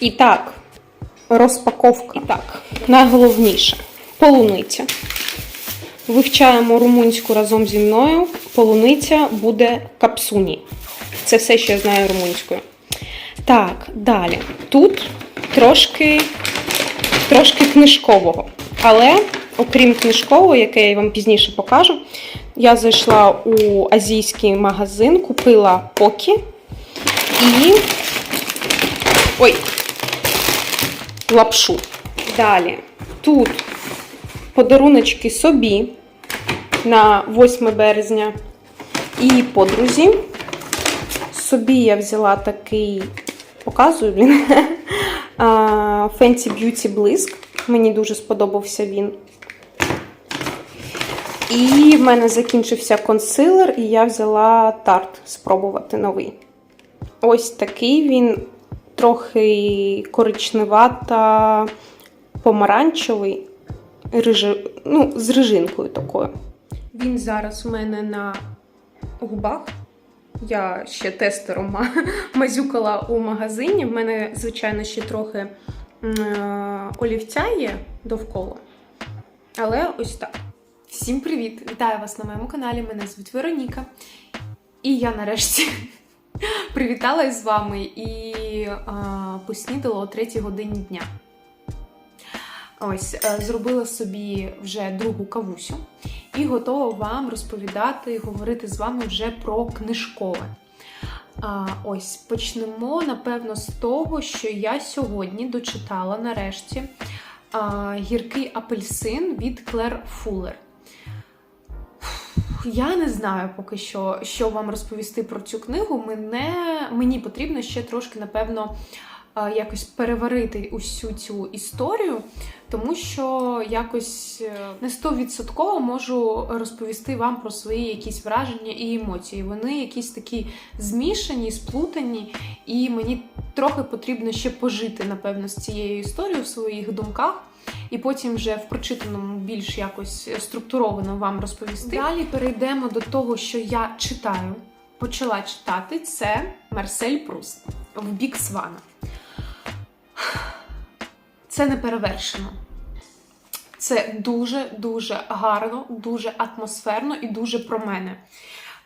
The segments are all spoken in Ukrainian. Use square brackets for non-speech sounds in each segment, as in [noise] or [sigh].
І так, розпаковка. І так, найголовніше полуниця. Вивчаємо румунську разом зі мною. Полуниця буде капсуні. Це все, що я знаю румунською. Так, далі. Тут трошки, трошки книжкового. Але, окрім книжкового, яке я вам пізніше покажу, я зайшла у азійський магазин, купила покі і. Ой, лапшу. Далі. Тут подаруночки собі на 8 березня і подрузі. Собі я взяла такий, показую він. [laughs] Fenty Beauty Блиск. Мені дуже сподобався він. І в мене закінчився консилер, і я взяла тарт спробувати новий. Ось такий він трохи коричневата, помаранчевий, рижи, ну, з рижинкою такою. Він зараз у мене на губах. Я ще тестером мазюкала у магазині. В мене, звичайно, ще трохи е, олівця є довкола. Але ось так. Всім привіт! Вітаю вас на моєму каналі. Мене звуть Вероніка. І я нарешті [laughs] привіталась з вами і а, поснідала о 3 годині дня. Ось, е, зробила собі вже другу кавусю і готова вам розповідати і говорити з вами вже про книжкове. А, ось почнемо, напевно, з того, що я сьогодні дочитала нарешті а, гіркий апельсин від Клер Фуллер. Я не знаю поки що, що вам розповісти про цю книгу. Мене, мені потрібно ще трошки, напевно, якось переварити усю цю історію, тому що якось е, не стовідсотково можу розповісти вам про свої якісь враження і емоції. Вони якісь такі змішані, сплутані, і мені трохи потрібно ще пожити, напевно, з цією історією в своїх думках. І потім вже в прочитаному більш якось структуровано вам розповісти. Далі перейдемо до того, що я читаю. Почала читати це Марсель Пруст в бік Свана. Це не перевершено. Це дуже-дуже гарно, дуже атмосферно і дуже про мене.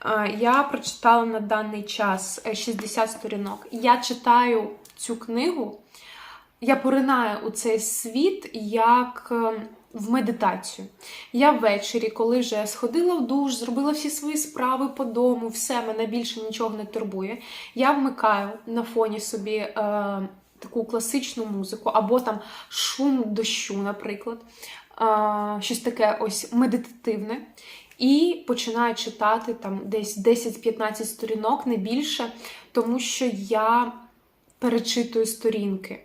Е, Я прочитала на даний час е, 60 сторінок. Я читаю цю книгу, я поринаю у цей світ як е, в медитацію. Я ввечері, коли вже сходила в душ, зробила всі свої справи по дому, все, мене більше нічого не турбує. Я вмикаю на фоні собі е, таку класичну музику, або там шум дощу, наприклад, е, щось таке ось медитативне. І починаю читати там десь 10-15 сторінок, не більше, тому що я перечитую сторінки,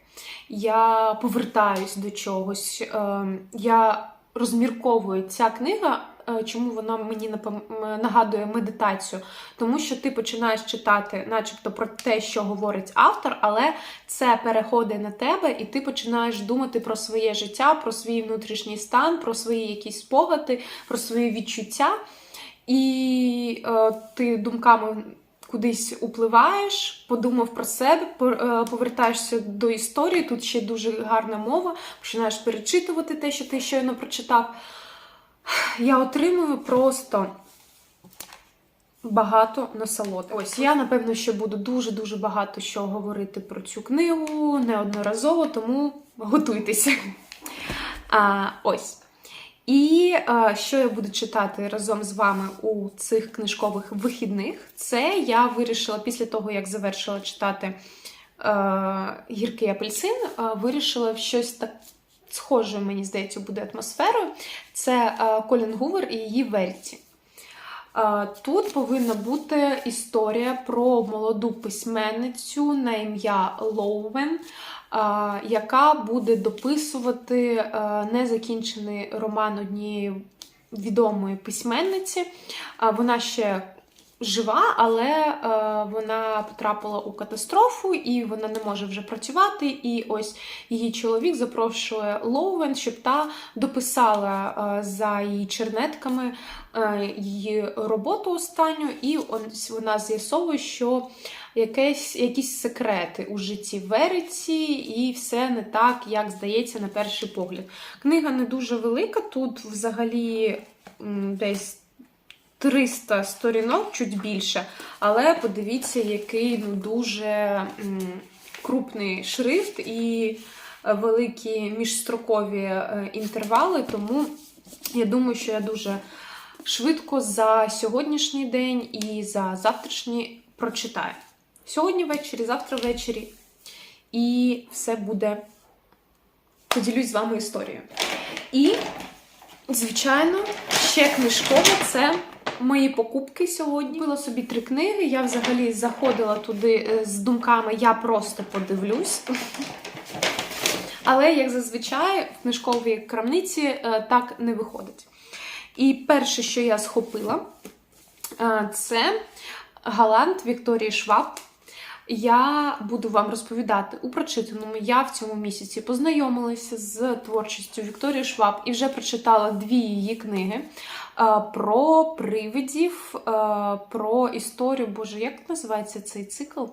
я повертаюсь до чогось, е, я розмірковую ця книга. е, Чому вона мені нагадує медитацію? Тому що ти починаєш читати, начебто, про те, що говорить автор, але це переходить на тебе, і ти починаєш думати про своє життя, про свій внутрішній стан, про свої якісь спогади, про свої відчуття. І е, ти думками кудисьупливаєш, подумав про себе, е, повертаєшся до історії. Тут ще дуже гарна мова, починаєш перечитувати те, що ти щойно прочитав. Я отримую просто багато насолоди. Ось я напевно ще буду дуже-дуже багато що говорити про цю книгу неодноразово, тому готуйтеся. А, ось. І е, що я буду читати разом з вами у цих книжкових вихідних, це я вирішила після того, як завершила читати е, гіркий апельсин, е, вирішила щось так схоже, мені здається, буде атмосферою. Це Колін Гувер і її Верті. Тут повинна бути історія про молоду письменницю на ім'я Лоуен, е, яка буде дописувати е, незакінчений роман однієї відомої письменниці. Вона ще жива, але е, вона потрапила у катастрофу і вона не може вже працювати. І ось її чоловік запрошує Лоуен, щоб та дописала е, за її чернетками її роботу останню, і ось вона з'ясовує, що якесь, якісь секрети у житті Вериці, і все не так, як здається, на перший погляд. Книга не дуже велика, тут взагалі десь 300 сторінок, чуть більше, але подивіться, який ну, дуже м, крупний шрифт і великі міжстрокові е, інтервали, тому я думаю, що я дуже швидко за сьогоднішній день і за завтрашній прочитаю. Сьогодні ввечері, завтра ввечері, і все буде. Поділюсь з вами історією. І, звичайно, ще книжково це мої покупки сьогодні. Купила собі три книги. Я взагалі заходила туди е, з думками Я просто подивлюсь. Але, як зазвичай, в книжковій крамниці е, так не виходить. І перше, що я схопила, е, це Галант Вікторії Шваб. Я буду вам розповідати у прочитаному. Я в цьому місяці познайомилася з творчістю Вікторії Шваб і вже прочитала дві її книги е, про привидів, е, про історію. Боже, як називається цей цикл?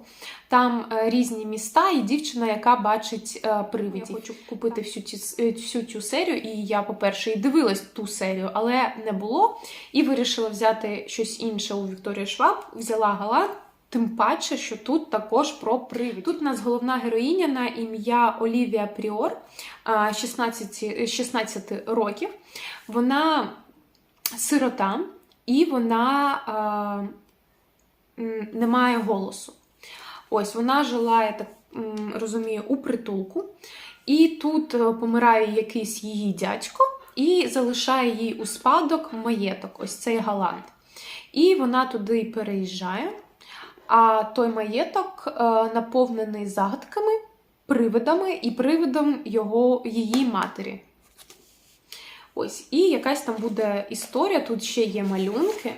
Там е, різні міста і дівчина, яка бачить привидів. Я хочу купити всю, е, всю цю серію, і я, по-перше, і дивилась ту серію, але не було. І вирішила взяти щось інше у Вікторії Шваб. Взяла Галант. Тим паче, що тут також про привід. Тут у нас головна героїня на ім'я Олівія Пріор, 16, 16 років. Вона сирота, і вона м, не має голосу. Ось вона жила, я так розумію, у притулку, і тут е, помирає якийсь її дядько і залишає їй у спадок маєток, ось цей галант. І вона туди переїжджає. А той маєток е, наповнений загадками, привидами і привидом його, її матері. Ось, і якась там буде історія. Тут ще є малюнки.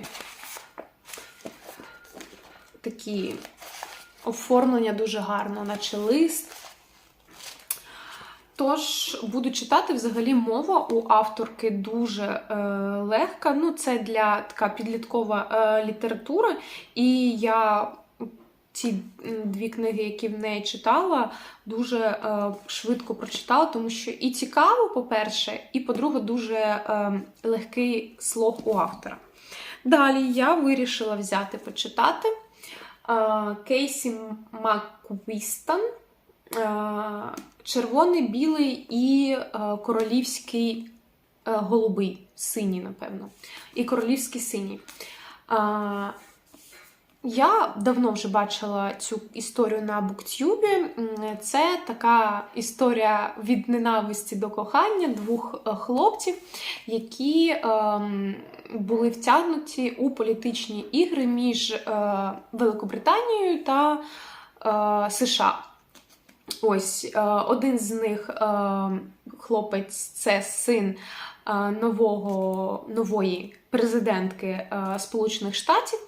Такі оформлення дуже гарно, наче лист. Тож, буду читати взагалі мова у авторки дуже е, легка. Ну, це для така підліткова е, література. І я ці дві книги, які в неї читала, дуже е, швидко прочитала, тому що і цікаво, по-перше, і, по-друге, дуже е, легкий слог у автора. Далі я вирішила взяти почитати е, Кейсі Маквістон. Е, Червоний, білий і е, королівський е, голубий, синій, напевно. І королівський синій. Я давно вже бачила цю історію на буктюбі. Це така історія від ненависті до кохання двох е, хлопців, які ем, були втягнуті у політичні ігри між е, Великобританією та е, США. Ось е, один з них е, хлопець це син е, нового, нової президентки е, Сполучених Штатів,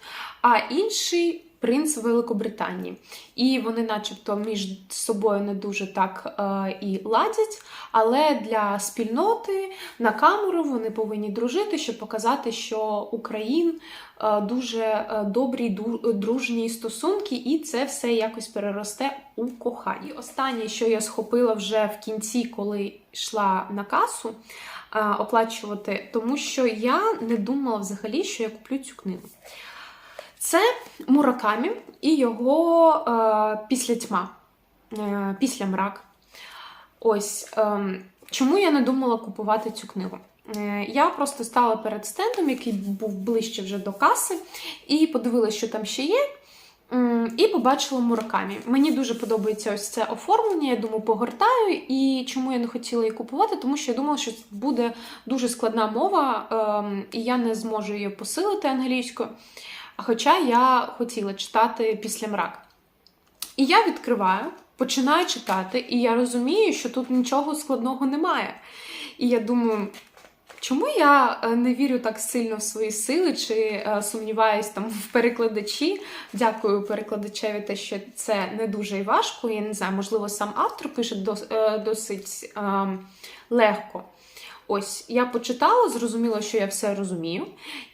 а інший принц Великобританії. І вони, начебто, між собою не дуже так е, і ладять, але для спільноти на камеру вони повинні дружити, щоб показати, що Україн е, дуже е, добрі дружні стосунки, і це все якось переросте у кохання. Останнє, що я схопила вже в кінці, коли йшла на касу е, оплачувати, тому що я не думала взагалі, що я куплю цю книгу. Це Муракамі і його е, після тьма, е, після мрак. Ось ем, чому я не думала купувати цю книгу? Е, Я просто стала перед стендом, який був ближче вже до каси, і подивилася, що там ще є. І побачила Муракамі. Мені дуже подобається ось це оформлення. Я думаю, погортаю. І чому я не хотіла її купувати? Тому що я думала, що буде дуже складна мова, ем, і я не зможу її посилити англійською. Хоча я хотіла читати після мрак. І я відкриваю, починаю читати, і я розумію, що тут нічого складного немає. І я думаю, Чому я е, не вірю так сильно в свої сили чи е, сумніваюсь там в перекладачі? Дякую перекладачеві, те, що це не дуже і важко. Я не знаю, можливо, сам автор пише е, досить е, легко. Ось я почитала, зрозуміла, що я все розумію,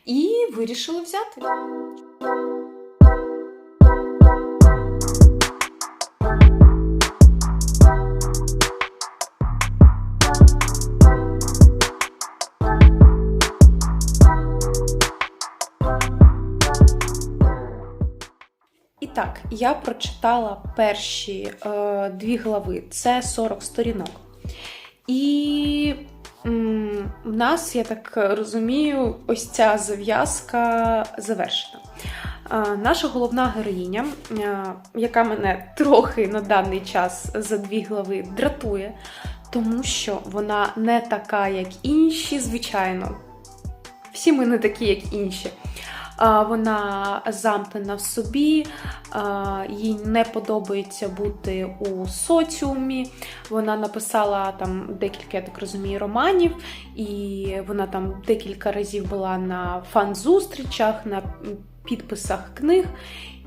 і вирішила взяти. Так, я прочитала перші е, дві глави, це 40 сторінок. І в нас, я так розумію, ось ця зав'язка завершена. Наша головна героїня, яка мене трохи на даний час за дві глави дратує, тому що вона не така, як інші, звичайно. Всі ми не такі, як інші. Вона замкнена в собі, їй не подобається бути у соціумі. Вона написала там декілька, я так розумію, романів, і вона там декілька разів була на фан-зустрічах, на підписах книг,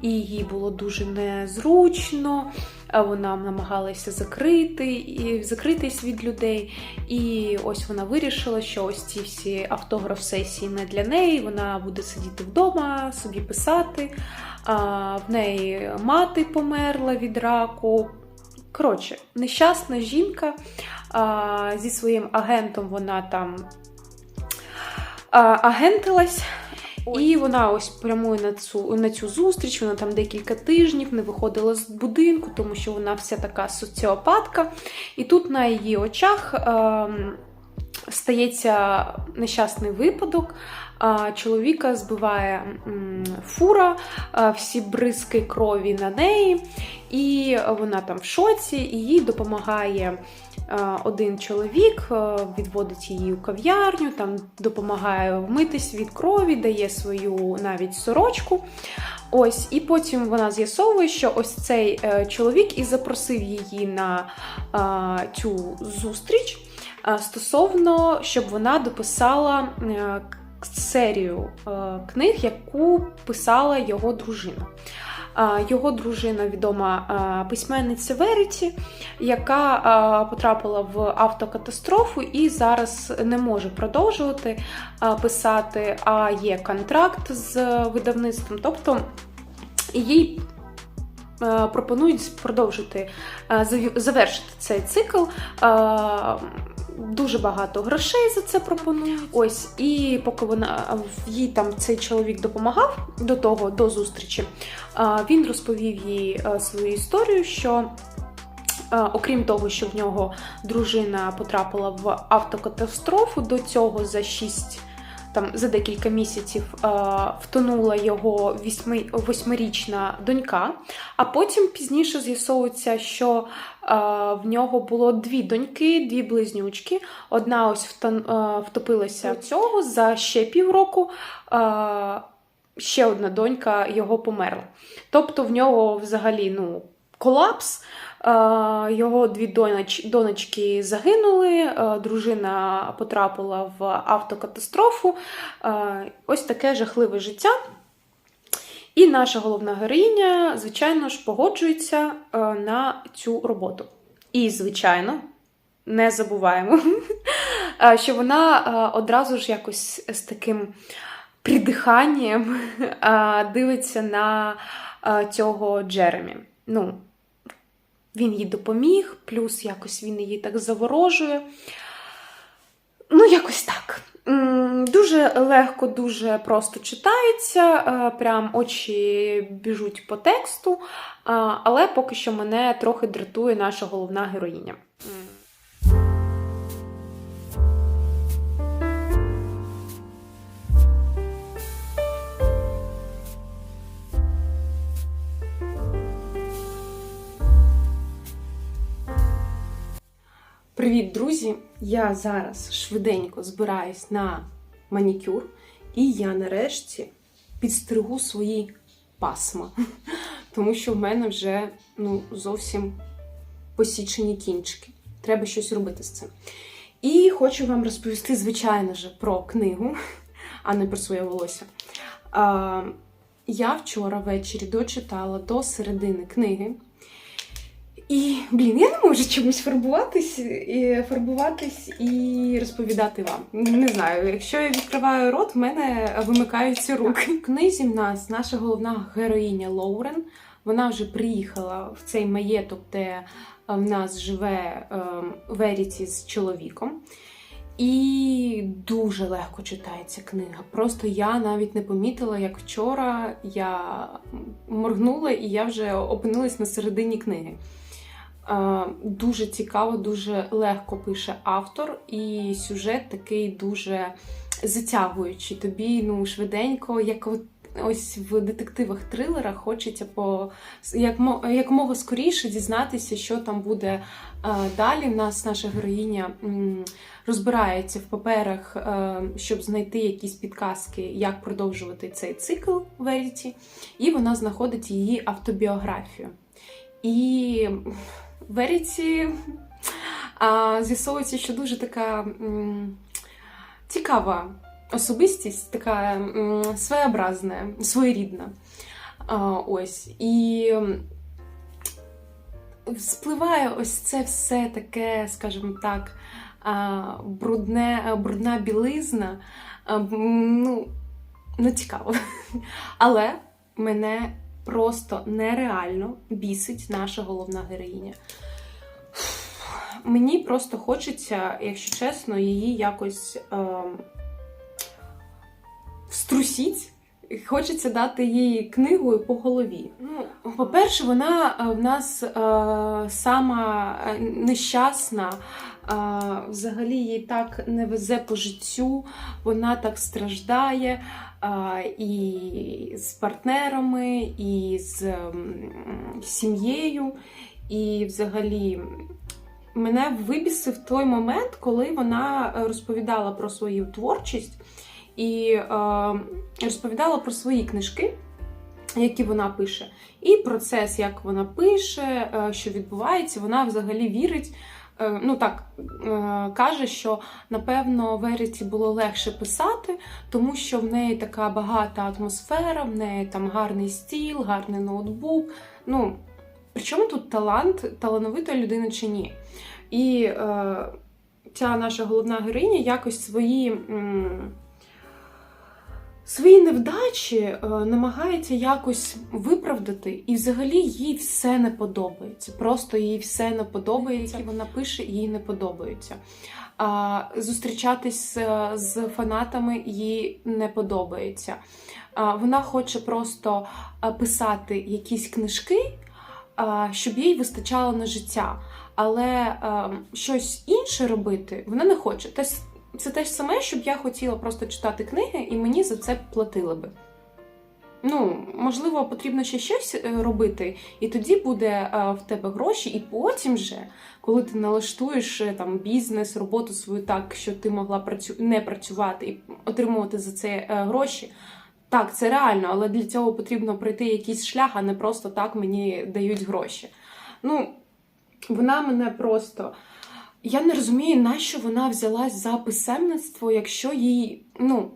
і їй було дуже незручно. А Вона намагалася закрити закритись від людей. І ось вона вирішила, що ось ці всі автограф-сесії не для неї. Вона буде сидіти вдома, собі писати. А, В неї мати померла від раку. Коротше, нещасна жінка а, зі своїм агентом вона там а, агентилась. І вона ось прямує на цю на цю зустріч. Вона там декілька тижнів не виходила з будинку, тому що вона вся така соціопатка. І тут на її очах е, стається нещасний випадок. Е, чоловіка збиває фура, е, всі бризки крові на неї, і вона там в шоці, і їй допомагає. Е, один чоловік е, відводить її у кав'ярню, там допомагає вмитись від крові, дає свою навіть сорочку. Ось, І потім вона з'ясовує, що ось цей е, чоловік і запросив її на цю зустріч стосовно, щоб вона дописала серію книг, яку писала його дружина. Його дружина відома письменниця Веріті, яка потрапила в автокатастрофу і зараз не може продовжувати писати, а є контракт з видавництвом. Тобто їй пропонують продовжити завершити цей цикл. Дуже багато грошей за це пропонують. Ось, і поки вона їй там цей чоловік допомагав до того, до зустрічі, він розповів їй свою історію, що. Окрім того, що в нього дружина потрапила в автокатастрофу, до цього за 6 там за декілька місяців втонула його восьмирічна донька, а потім пізніше з'ясовується, що в нього було дві доньки, дві близнючки. Одна ось втопилася цього за ще півроку. Ще одна донька його померла. Тобто в нього взагалі ну, колапс. Його дві донечки загинули, дружина потрапила в автокатастрофу. Ось таке жахливе життя. І наша головна героїня, звичайно ж, погоджується на цю роботу. І, звичайно, не забуваємо, [laughs] що вона одразу ж якось з таким придиханням дивиться на цього Джеремі. Ну, він їй допоміг, плюс якось він її так заворожує. Ну, якось так. Дуже легко, дуже просто читається, прям очі біжуть по тексту, але поки що мене трохи дратує наша головна героїня. Привіт, друзі! Я зараз швиденько збираюсь на манікюр, і я нарешті підстригу свої пасма, [laughs] тому що в мене вже ну, зовсім посічені кінчики. Треба щось робити з цим. І хочу вам розповісти, звичайно ж, про книгу, а не про своє волосся. Я вчора ввечері дочитала до середини книги. І, блін, я не можу чомусь фарбуватись, і, фарбуватись і розповідати вам. Не знаю, якщо я відкриваю рот, в мене вимикаються руки. В книзі в нас наша головна героїня Лоурен. Вона вже приїхала в цей маєток, де е, в нас живе е, Веріті з чоловіком. І дуже легко читається книга. Просто я навіть не помітила, як вчора я моргнула і я вже опинилась на середині книги. Е, Дуже цікаво, дуже легко пише автор, і сюжет такий дуже затягуючий. Тобі ну швиденько, як ось в детективах трилерах хочеться по як якомога скоріше дізнатися, що там буде е, далі. Нас наша героїня розбирається в паперах, е, щоб знайти якісь підказки, як продовжувати цей цикл Веріті, і вона знаходить її автобіографію. І Веріті з'ясовується, що дуже така цікава особистість, така своєобразна, своєрідна. Ось. І спливає ось це все таке, скажімо так, брудне, брудна білизна. Ну, ну, цікаво. Але мене просто нереально бісить наша головна героїня. Мені просто хочеться, якщо чесно, її якось е, струсіть. Хочеться дати їй книгою по голові. Ну, по-перше, вона е, в нас е, сама е, нещасна, взагалі їй так не везе по життю, вона так страждає і з партнерами, і з сім'єю, і взагалі. Мене вибісив той момент, коли вона е, розповідала про свою творчість і е, розповідала про свої книжки, які вона пише, і процес, як вона пише, е, що відбувається, вона взагалі вірить. Е, Ну так е, каже, що напевно Веріті було легше писати, тому що в неї така багата атмосфера, в неї там гарний стіл, гарний ноутбук. Ну, причому тут талант, талановита людина чи ні? І е, ця наша головна героїня якось свої. м, Свої невдачі е, намагається якось виправдати, і взагалі їй все не подобається. Просто їй все не подобається. І вона пише, їй не подобається. А, зустрічатись з фанатами їй не подобається. А, вона хоче просто е, писати якісь книжки, а, щоб їй вистачало на життя. Але е, щось інше робити вона не хоче. Це те ж саме, щоб я хотіла просто читати книги, і мені за це платили би. Ну, можливо, потрібно ще щось е, робити, і тоді буде е, в тебе гроші, і потім же, коли ти налаштуєш е, там бізнес, роботу свою так, що ти могла працю... не працювати і отримувати за це гроші. Так, це реально, але для цього потрібно пройти якийсь шлях, а не просто так мені дають гроші. Ну, вона мене просто. Я не розумію, на що вона взялась за писемництво, якщо їй, ну,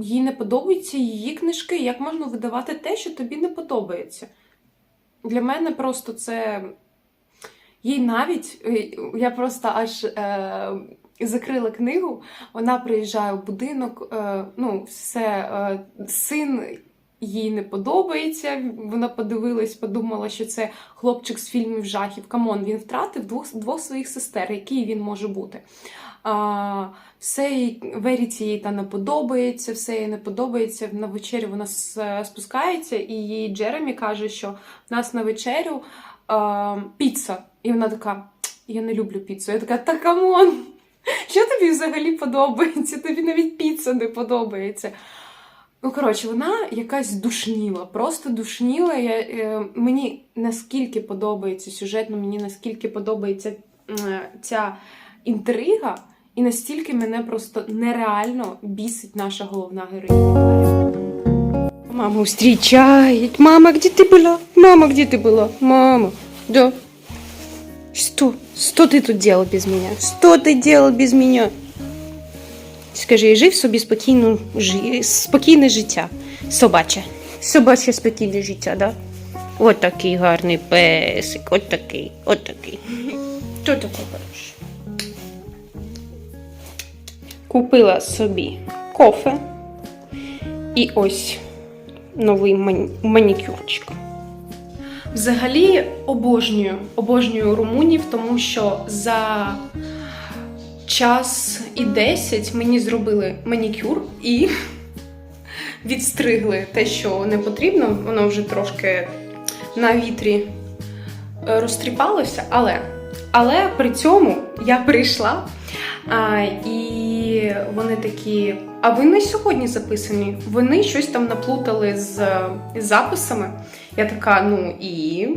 їй не подобаються її книжки. Як можна видавати те, що тобі не подобається? Для мене просто це. Їй навіть, е, я просто аж е, закрила книгу, вона приїжджає в будинок, е, ну, все, е, син їй не подобається. Вона подивилась, подумала, що це хлопчик з фільмів жахів. Камон, він втратив двох, двох своїх сестер, який він може бути. А, все їй, Веріті їй та не подобається, все їй не подобається. На вечерю вона спускається, і їй Джеремі каже, що в нас на вечерю а, піца. І вона така: я не люблю піцу. Я така, та камон! [laughs] Що тобі взагалі подобається? Тобі навіть піца не подобається. Ну, коротше, вона якась душніла, просто душніла. Я, е, мені наскільки подобається сюжетно, мені наскільки подобається е, ця інтрига, і настільки мене просто нереально бісить наша головна героїня. Маму встречает. Мама, где ты была? Мама, где ты была? Мама, да. Что? Что ты тут делал без меня? Что ты делал без меня? Скажи, жив собі спокійну, жи... спокійне життя. Собаче. Собаче спокійне життя, да? От такий гарний песик, от такий, от такий. Що таке хороше? Купила собі кофе і ось новий ман- манікюрчик. Взагалі обожнюю, обожнюю румунів, тому що за час і 10 мені зробили манікюр і [laughs] відстригли те, що не потрібно. Воно вже трошки на вітрі е, розтріпалося, але, але при цьому я прийшла. А, і вони такі. А ви не сьогодні записані? Вони щось там наплутали з, з записами. Я така, ну і.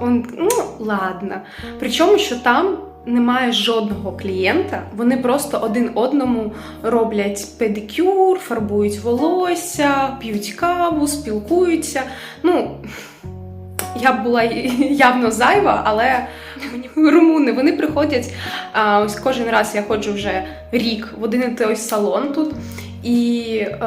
Он, ну, ладно. Причому, що там немає жодного клієнта, вони просто один одному роблять педикюр, фарбують волосся, п'ють каву, спілкуються. Ну, я б була явно зайва, але румуни вони приходять. А, ось кожен раз я ходжу вже рік в один і той салон тут, і е,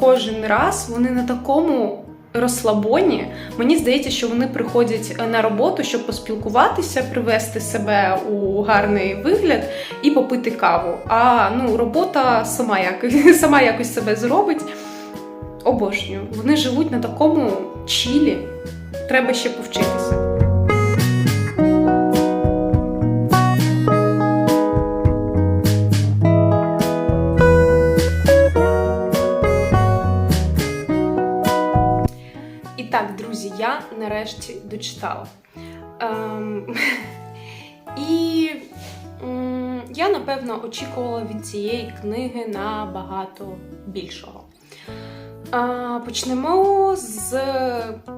кожен раз вони на такому розслабоні. Мені здається, що вони приходять на роботу, щоб поспілкуватися, привести себе у гарний вигляд і попити каву. А ну, робота сама, як, [laughs] сама якось себе зробить. Обожнюю. Вони живуть на такому чілі. Треба ще повчитися. Друзі, я нарешті дочитала. Ем, [laughs] і м, я, напевно, очікувала від цієї книги набагато більшого. А, Почнемо з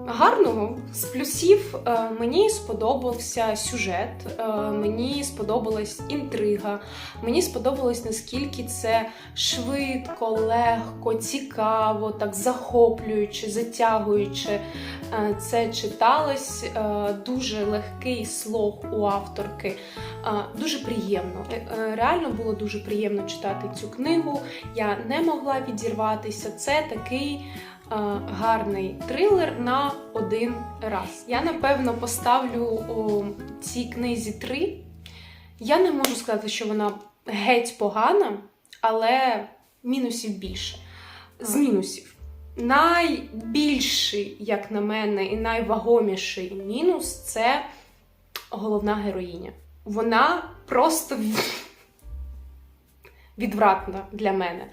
гарного, з плюсів. Е, Мені сподобався сюжет, е, мені сподобалась інтрига, мені сподобалось, наскільки це швидко, легко, цікаво, так захоплююче, затягуюче. Е, Це читалось, е, дуже легкий слог у авторки, Е, дуже приємно. Реально було дуже приємно читати цю книгу. Я не могла відірватися. Це такий гарний трилер на один раз. Я напевно поставлю о, цій книзі три. Я не можу сказати, що вона геть погана, але мінусів більше. З мінусів. Найбільший, як на мене, і найвагоміший мінус це головна героїня. Вона просто відвратна для мене.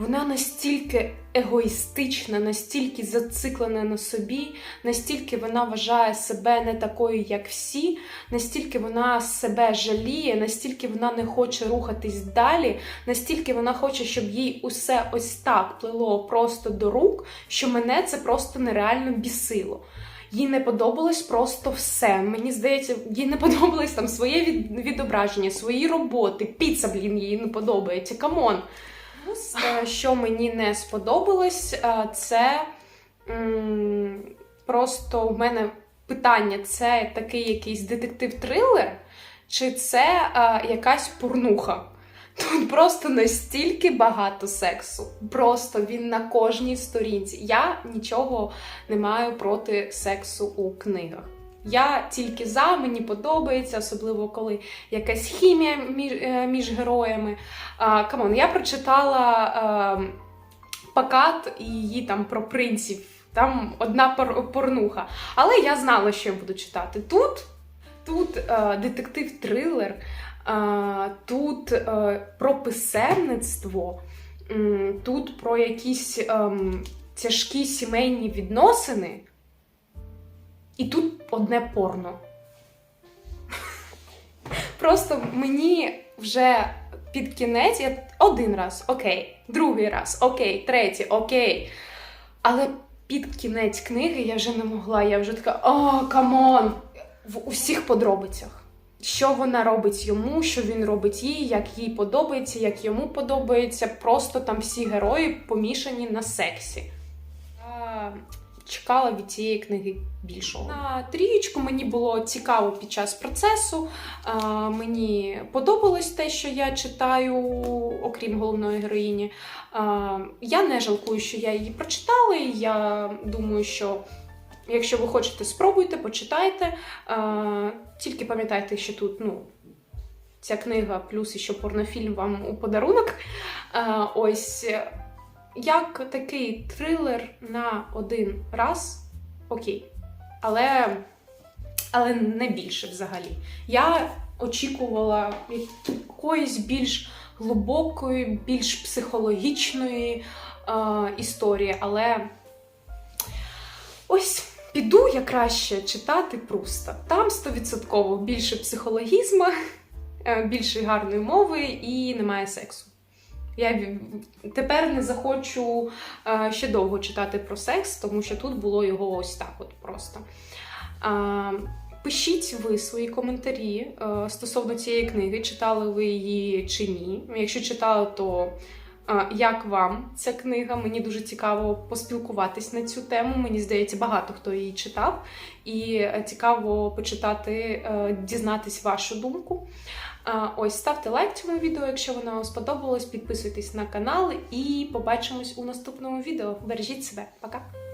Вона настільки егоїстична, настільки зациклена на собі, настільки вона вважає себе не такою, як всі, настільки вона себе жаліє, настільки вона не хоче рухатись далі, настільки вона хоче, щоб їй усе ось так плило просто до рук, що мене це просто нереально бісило. Їй не подобалось просто все. Мені здається, їй не подобалось там своє відображення, свої роботи. Піца, блін, їй не подобається. Камон. Е, Що мені не сподобалось, е, це просто в мене питання: це такий якийсь детектив-трилер, чи це е, якась порнуха? Тут просто настільки багато сексу. Просто він на кожній сторінці. Я нічого не маю проти сексу у книгах. Я тільки за, мені подобається, особливо коли якась хімія між, е, між героями. А, камон, я прочитала е, Пакат і її там про принців. Там одна пор- порнуха. Але я знала, що я буду читати. Тут, тут е, детектив-трилер, е, тут е, про писемництво, тут про якісь ем, тяжкі сімейні відносини. І тут одне порно. Просто мені вже під кінець я один раз, окей, другий раз, окей, третій, окей. Але під кінець книги я вже не могла. Я вже така, о, камон! В усіх подробицях. Що вона робить йому, що він робить їй, як їй подобається, як йому подобається. Просто там всі герої помішані на сексі. Чекала від цієї книги більшого. На трієчку мені було цікаво під час процесу. Мені подобалось те, що я читаю, окрім головної героїні. Я не жалкую, що я її прочитала. і Я думаю, що якщо ви хочете, спробуйте, почитайте. А, тільки пам'ятайте, що тут ну, ця книга, плюс ще порнофільм вам у подарунок. А, ось як такий трилер на один раз, окей. Але, але не більше взагалі. Я очікувала якоїсь більш глибокої, більш психологічної е, історії, але ось. Піду я краще читати Пруста. Там 100% більше психологізму, е, більше гарної мови і немає сексу. Я тепер не захочу е, ще довго читати про секс, тому що тут було його ось так, от просто. Е, Пишіть ви свої коментарі е, стосовно цієї книги, читали ви її чи ні. Якщо читали, то е, як вам ця книга? Мені дуже цікаво поспілкуватись на цю тему. Мені здається, багато хто її читав, і е, цікаво почитати, е, дізнатись вашу думку. Ось ставте лайк цьому відео, якщо воно вам сподобалось. Підписуйтесь на канал і побачимось у наступному відео. Бережіть себе, пока!